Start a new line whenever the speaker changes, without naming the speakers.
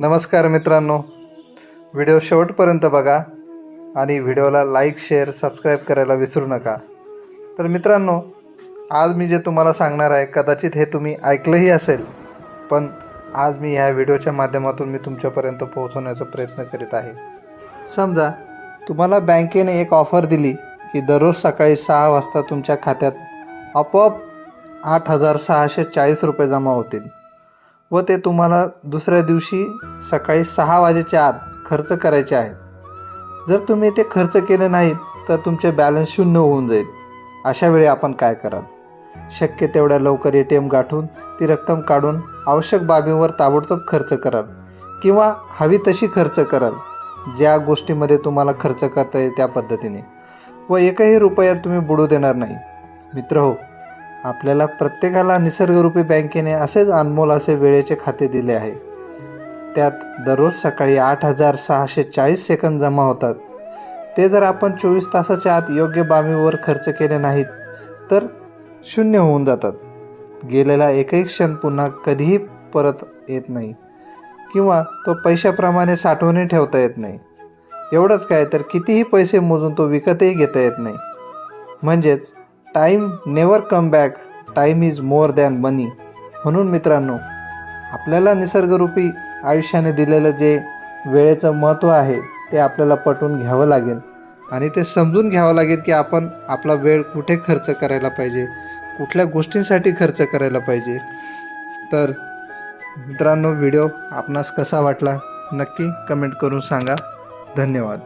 नमस्कार मित्रांनो. व्हिडिओ शेवटपर्यंत बघा आणि व्हिडिओला लाईक शेअर सबस्क्राईब करायला विसरू नका. तर मित्रांनो आज मी जे तुम्हाला सांगणार आहे कदाचित हे तुम्ही ऐकलंही असेल पण आज मी ह्या व्हिडिओच्या माध्यमातून मी तुमच्यापर्यंत पोहोचवण्याचा प्रयत्न करीत आहे. समजा तुम्हाला बँकेने एक ऑफर दिली की दररोज सकाळी सहा वाजता तुमच्या खात्यात आपोआप आठ हजार सहाशे चाळीस रुपये जमा होतील. व ते तुम्हाला दुसऱ्या दिवशी सकाळी सहा वाजेच्या आत खर्च करायचे आहेत. जर तुम्ही ते खर्च केले नाहीत तर तुमचे बॅलन्स शून्य होऊन जाईल. अशा वेळी आपण काय कराल? शक्य तेवढ्या लवकर ए टी एम गाठून ती रक्कम काढून आवश्यक बाबींवर ताबडतोब खर्च कराल किंवा हवी तशी खर्च कराल. ज्या गोष्टीमध्ये तुम्हाला खर्च करता येईल त्या पद्धतीने. व एकही रुपया तुम्ही बुडू देणार नाही. मित्र हो आपल्याला प्रत्येकाला निसर्गरूपी बँकेने असेच अनमोल असे वेळेचे खाते दिले आहे. त्यात दररोज सकाळी आठ हजार सहाशे चाळीस सेकंद जमा होतात. ते जर आपण चोवीस तासाच्या आत योग्य बाबीवर खर्च केले नाहीत तर शून्य होऊन जातात. गेलेला एकही क्षण पुन्हा कधीही परत येत नाही किंवा तो पैशाप्रमाणे साठवणी ठेवता येत नाही. एवढंच काय तर कितीही पैसे मोजून तो विकतही घेता येत नाही. म्हणजेच time never come back time is more than money म्हणून मित्रांनो आपल्याला निसर्गरूपी आयुष्याने दिलेलं जे वेळेचं महत्त्व आहे ते आपल्याला पटवून घ्यावं लागेल. आणि ते समजून घ्यावं लागेल की आपण आपला वेळ कुठे खर्च करायला पाहिजे कुठल्या गोष्टींसाठी खर्च करायला पाहिजे. तर मित्रांनो व्हिडिओ आपणास कसा वाटला नक्की कमेंट करून सांगा. धन्यवाद.